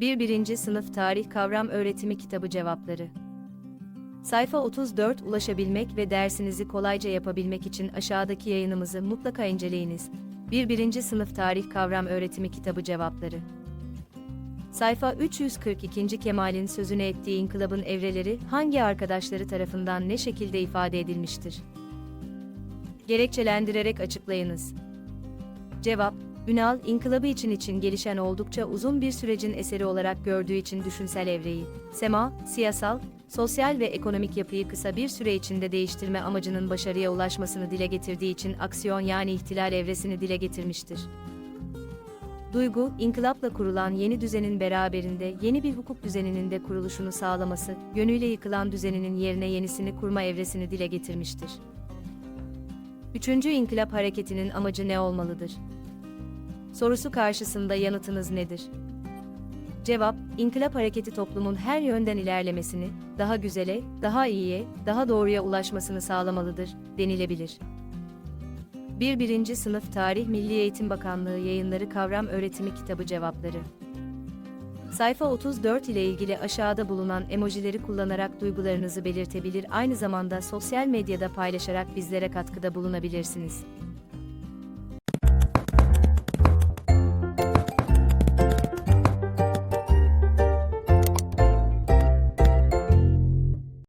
1. 1. Sınıf Tarih Kavram Öğretimi Kitabı Cevapları Sayfa 34 Ulaşabilmek ve dersinizi kolayca yapabilmek için aşağıdaki yayınımızı mutlaka inceleyiniz. 1. 1. Sınıf Tarih Kavram Öğretimi Kitabı Cevapları Sayfa 342. Kemal'in sözünü ettiği inkılabın evreleri hangi arkadaşları tarafından ne şekilde ifade edilmiştir? Gerekçelendirerek açıklayınız. Cevap, Ünal, inkılabı için için gelişen oldukça uzun bir sürecin eseri olarak gördüğü için düşünsel evreyi, Sema, siyasal, sosyal ve ekonomik yapıyı kısa bir süre içinde değiştirme amacının başarıya ulaşmasını dile getirdiği için aksiyon yani ihtilal evresini dile getirmiştir. Duygu, inkılapla kurulan yeni düzenin beraberinde yeni bir hukuk düzeninin de kuruluşunu sağlaması, yönüyle yıkılan düzeninin yerine yenisini kurma evresini dile getirmiştir. Üçüncü inkılap hareketinin amacı ne olmalıdır? Sorusu karşısında yanıtınız nedir? Cevap, inkılap hareketi toplumun her yönden ilerlemesini, daha güzele, daha iyiye, daha doğruya ulaşmasını sağlamalıdır, denilebilir. 1. 1. Sınıf Tarih Milli Eğitim Bakanlığı Yayınları Kavram Öğretimi Kitabı Cevapları Sayfa 34 ile ilgili aşağıda bulunan emojileri kullanarak duygularınızı belirtebilir aynı zamanda sosyal medyada paylaşarak bizlere katkıda bulunabilirsiniz.